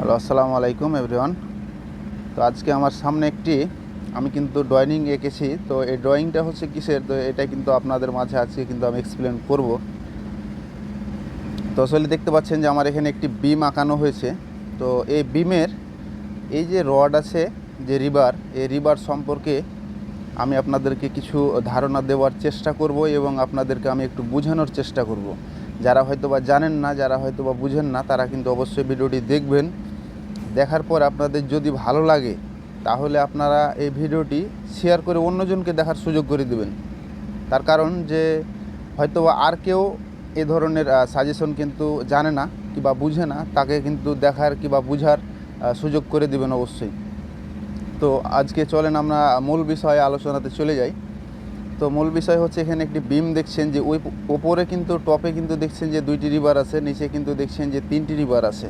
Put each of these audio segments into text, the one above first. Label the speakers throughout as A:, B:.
A: Hello, আসসালামু আলাইকুম everyone. তো আজকে আমার সামনে একটি, আমি কিন্তু ড্রয়িং এঁকেছি। তো এই ড্রয়িংটা হচ্ছে কিসের? তো এটা কিন্তু আপনাদের মাঝে আজকে কিন্তু আমি এক্সপ্লেন করব। তো আসলে দেখতে পাচ্ছেন যে আমার এখানে একটি বিম আঁকানো হয়েছে। তো এই বিমের এই যে রড আছে, যে রিবার এই রিবার সম্পর্কে আমি আপনাদেরকে কিছু ধারণা দেওয়ার চেষ্টা করব এবং আপনাদেরকে আমি একটু বোঝানোর চেষ্টা করব। যারা হয়তো বা জানেন না, যারা হয়তো বা বুঝেন না, তারা কিন্তু অবশ্যই ভিডিওটি দেখবেন। দেখার পর আপনাদের যদি ভালো লাগে, তাহলে আপনারা এই ভিডিওটি শেয়ার করে অন্যজনকে দেখার সুযোগ করে দেবেন। তার কারণ যে, হয়তো আর কেউ এ ধরনের সাজেশন কিন্তু জানে না কিংবা বুঝে না, তাকে কিন্তু দেখার কিংবা বুঝার সুযোগ করে দেবেন অবশ্যই। তো আজকে চলেন আমরা মূল বিষয়ে আলোচনাতে চলে যাই। তো মূল বিষয় হচ্ছে এখানে একটি বিম দেখছেন যে, ওই ওপরে কিন্তু, টপে কিন্তু দেখছেন যে দুইটি রিভার আছে, নিচে কিন্তু দেখছেন যে তিনটি রিভার আছে।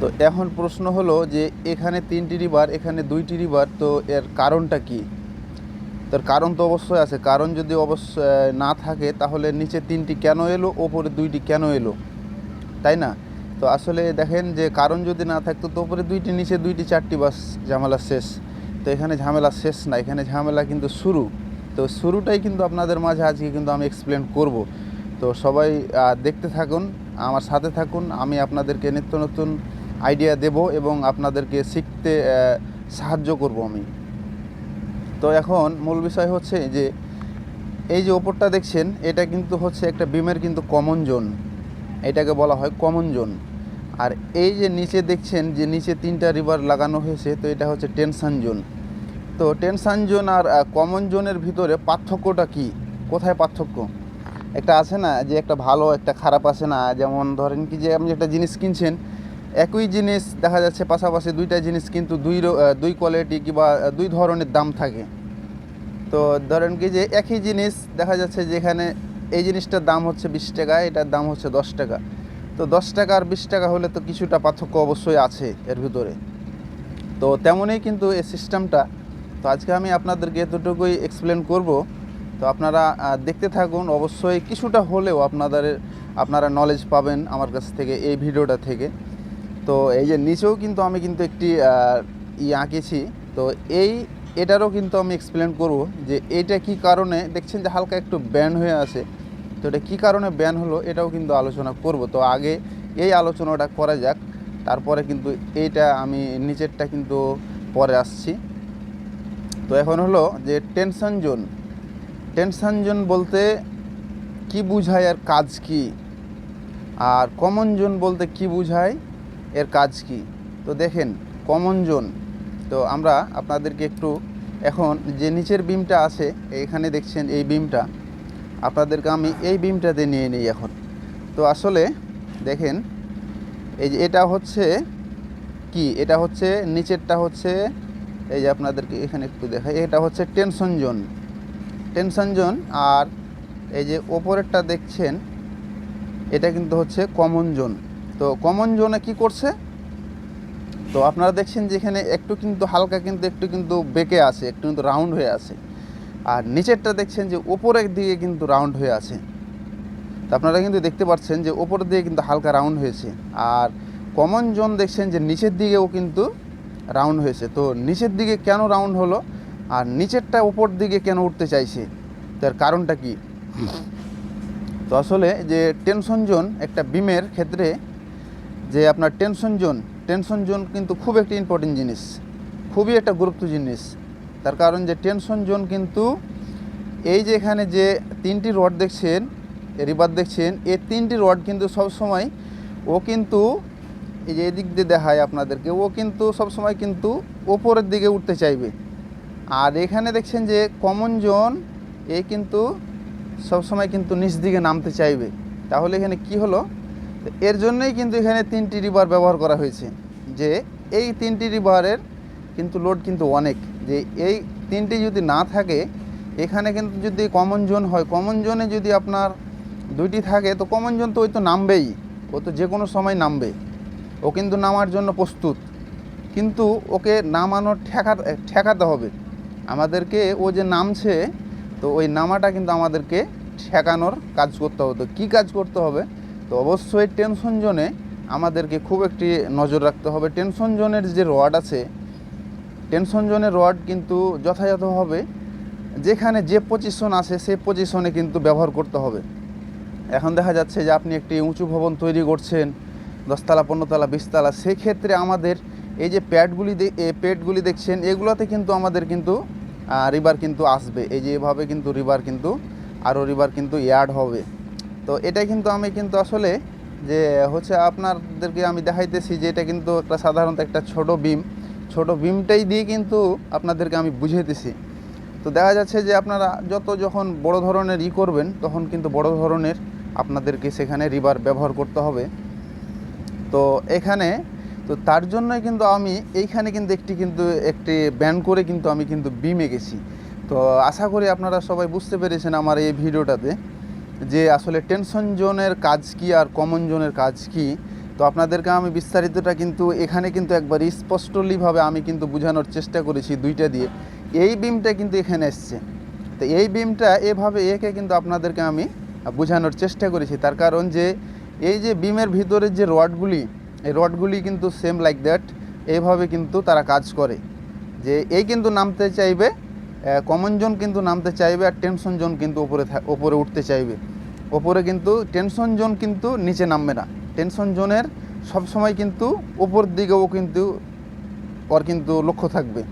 A: তো এখন প্রশ্ন হলো যে এখানে তিনটি রিভার এখানে দুইটি রিভার তো এর কারণটা কি? তার কারণ তো অবশ্যই আছে। কারণ যদি অবশ্য না থাকে, তাহলে নিচে তিনটি কেন এলো, ওপরে দুইটি কেন এলো? তাই না? তো আসলে দেখেন যে কারণ যদি না থাকতো, তো ওপরে দুইটি, নিচে দুইটি, চারটি বাস ঝামেলা শেষ। তো এখানে ঝামেলা শেষ না, এখানে ঝামেলা কিন্তু শুরু। তো শুরুটাই কিন্তু আপনাদের মাঝে আজকে কিন্তু আমি এক্সপ্লেন করব। তো সবাই দেখতে থাকুন, আমার সাথে থাকুন, আমি আপনাদেরকে নিত্য নতুন আইডিয়া দেব এবং আপনাদেরকে শিখতে সাহায্য করব আমি। তো এখন মূল বিষয় হচ্ছে যে, এই যে ওপরটা দেখছেন, এটা কিন্তু হচ্ছে একটা বিমের কিন্তু কমন জোন। এটাকে বলা হয় কমন জোন। আর এই যে নিচে দেখছেন যে নিচে তিনটা রিভার লাগানো হয়েছে, তো এটা হচ্ছে টেনশন জোন। তো টেনশন জোন আর কমন জোনের ভিতরে পার্থক্যটা কি? কোথায় পার্থক্য? একটা আছে না, যে একটা ভালো, একটা খারাপ আছে না? যেমন ধরেন কি যে, আপনি একটা জিনিস কিনছেন একই জিনিস দেখা যাচ্ছে পাশাপাশি দুইটা জিনিস কিন্তু দুই দুই কোয়ালিটি কিংবা দুই ধরনের দাম থাকে। তো ধরেন কি যে একই জিনিস দেখা যাচ্ছে যেখানে এই জিনিসটার দাম হচ্ছে বিশ টাকা, এটার দাম হচ্ছে দশ টাকা। তো দশ টাকা আর বিশ টাকা হলে তো কিছুটা পার্থক্য অবশ্যই আছে এর ভিতরে। তো তেমনই কিন্তু এই সিস্টেমটা তো আজকে আমি আপনাদেরকে এতটুকুই এক্সপ্লেন করব। তো আপনারা দেখতে থাকুন। অবশ্যই কিছুটা হলেও আপনাদের, আপনারা নলেজ পাবেন আমার কাছ থেকে এই ভিডিওটা থেকে। তো এই যে নিচেও কিন্তু আমি কিন্তু একটি ই আঁকেছি। তো এই, এটারও কিন্তু আমি এক্সপ্লেন করব যে এইটা কি কারণে, দেখছেন যে হালকা একটু ব্যান হয়ে আছে। তো এটা কী কারণে ব্যান হলো এটাও কিন্তু আলোচনা করব। তো আগে এই আলোচনাটা করা যাক, তারপরে কিন্তু এইটা আমি নিচেরটা কিন্তু পরে আসছি। তো এখন হলো যে টেনশন জোন টেনশন জোন বলতে কি বুঝায় আর কাজ কি? আর কমন জোন বলতে কি বুঝায়? এর কাজ কি? তো দেখেন কমন জোন তো আমরা আপনাদেরকে একটু এখন যে নিচের বিমটা আছে, এখানে দেখছেন এই বিমটা আপনাদেরকে আমি এই বিমটাতে নিয়ে নিই এখন। তো আসলে দেখেন, এই যে এটা হচ্ছে কি? এটা হচ্ছে, নিচেরটা হচ্ছে, এই যে আপনাদেরকে এখানে একটু দেখাই, এটা হচ্ছে টেনশন জোন টেনশন জোন আর এই যে ওপরেরটা দেখছেন, এটা কিন্তু হচ্ছে কমন জোন তো কমন জোনে কি করছে? তো আপনারা দেখছেন যে এখানে একটু কিন্তু হালকা কিন্তু একটু কিন্তু বেঁকে আছে, একটু কিন্তু রাউন্ড হয়ে আছে। আর নিচেরটা দেখছেন যে ওপরের দিকে কিন্তু রাউন্ড হয়ে আছে। তো আপনারা কিন্তু দেখতে পাচ্ছেন যে ওপর দিকে কিন্তু হালকা রাউন্ড হয়েছে। আর কমন জোন দেখছেন যে নিচের দিকেও কিন্তু রাউন্ড হয়েছে। তো নিচের দিকে কেন রাউন্ড হলো? আর নিচেরটা ওপর দিকে কেন উঠতে চাইছে? তার কারণটা কি? তো আসলে যে টেনশন জোন একটা বিমের ক্ষেত্রে যে আপনার টেনশন জোন টেনশন জোন কিন্তু খুব একটি ইম্পর্টেন্ট জিনিস, খুবই একটা গুরুত্ব জিনিস। তার কারণ যে টেনশন জোন কিন্তু এই যে এখানে যে তিনটি রড দেখছেন রিবার দেখছেন, এই তিনটি রড কিন্তু সব সময় ও কিন্তু এই যে এদিক দিয়ে দেখায় আপনাদেরকে, ও কিন্তু সব সময় কিন্তু ওপরের দিকে উঠতে চাইবে। আর এখানে দেখছেন যে কমন জোন এ কিন্তু সবসময় কিন্তু নিচ দিকে নামতে চাইবে। তাহলে এখানে কি হলো? এর জন্যই কিন্তু এখানে তিনটি রিভার ব্যবহার করা হয়েছে। যে এই তিনটি রিভারের কিন্তু লোড কিন্তু অনেক। যে এই তিনটি যদি না থাকে, এখানে কিন্তু যদি কমন জোন হয় কমন জোনে যদি আপনার দুইটি থাকে, তো কমন জোন তো ওই তো নামবেই। ও তো যে কোনো সময় নামবে। ও কিন্তু নামার জন্য প্রস্তুত। কিন্তু ওকে নামানোর ঠেকা, ঠেকাতে হবে। আমাদেরকে ও যে নামছে, তো ওই নামাটা কিন্তু আমাদেরকে ঠেকানোর কাজ করতে হবে। তো কী কাজ করতে হবে? তো অবশ্যই টেনশন জোনে আমাদেরকে খুব একটি নজর রাখতে হবে। টেনশন জোনের যে রড আছে টেনশন জোনের রড কিন্তু যথাযথভাবে যেখানে যে পজিশন আছে সেই পজিশনে কিন্তু ব্যবহার করতে হবে। এখন দেখা যাচ্ছে যে আপনি একটি উঁচু ভবন তৈরি করছেন, দশতলা, পনেরোতলা, বিশতলা, সেক্ষেত্রে আমাদের এই যে প্যাডগুলি প্যাডগুলি দেখছেন, এগুলোতে কিন্তু আমাদের কিন্তু রিভার কিন্তু আসবে। এই যে এভাবে কিন্তু রিভার কিন্তু আরও রিভার কিন্তু অ্যাড হবে। তো এটাই কিন্তু আমি কিন্তু আসলে যে হচ্ছে আপনাদেরকে আমি দেখাইতেছি যে এটা কিন্তু একটা সাধারণত একটা ছোট বিম ছোট বিমটাই দিয়ে কিন্তু আপনাদেরকে আমি বুঝাইতেছি। তো দেখা যাচ্ছে যে আপনারা যত যখন বড় ধরনের ই করবেন তখন কিন্তু বড় ধরনের আপনাদেরকে সেখানে রিভার ব্যবহার করতে হবে। তো এখানে তো তার জন্যই কিন্তু আমি এইখানে কিন্তু একটি কিন্তু একটি ব্যান করে কিন্তু আমি কিন্তু বিমে গেছি। তো আশা করি আপনারা সবাই বুঝতে পেরেছেন আমার এই ভিডিওটাতে। যে আসলে টেনশন জোনের কাজ কি আর কমন জোনের কাজ কি, তো আপনাদেরকে আমি বিস্তারিতটা কিন্তু এখানে কিন্তু একবার স্পষ্টলিভাবে আমি কিন্তু বোঝানোর চেষ্টা করেছি দুইটা দিয়ে। এই বিমটা কিন্তু এখানে এসছে। তো এই বিমটা এভাবে একে কিন্তু আপনাদেরকে আমি বোঝানোর চেষ্টা করেছি। তার কারণ যে এই যে বিমের ভিতরের যে রডগুলি, এই রডগুলি কিন্তু সেম লাইক দ্যাট এইভাবে কিন্তু তারা কাজ করে। যে এই কিন্তু নামতে চাইবে কমন জোন কিন্তু নামতে চাইবে আর টেনশন জোন কিন্তু ওপরে ওপরে উঠতে চাইবে। ওপরে কিন্তু টেনশন জোন কিন্তু নিচে নামবে না। টেনশন জোনের সবসময় কিন্তু ওপর দিকেও কিন্তু ওর কিন্তু লক্ষ্য থাকবে।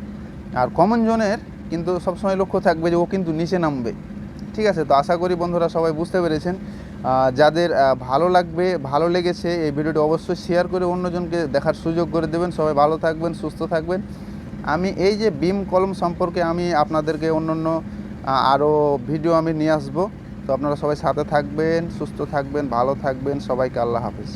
A: আর কমন জোনের কিন্তু সবসময় লক্ষ্য থাকবে যে ও কিন্তু নিচে নামবে। ঠিক আছে, তো আশা করি বন্ধুরা সবাই বুঝতে পেরেছেন। যাদের ভালো লাগবে, ভালো লেগেছে, এই ভিডিওটি অবশ্যই শেয়ার করে অন্যজনকে দেখার সুযোগ করে দেবেন। সবাই ভালো থাকবেন, সুস্থ থাকবেন। আমি এই যে বিম কলম সম্পর্কে আমি আপনাদেরকে অন্য অন্য আরও ভিডিও আমি নিয়ে আসব। তো আপনারা সবাই সাথে থাকবেন, সুস্থ থাকবেন, ভালো থাকবেন। সবাইকে আল্লাহ হাফিজ।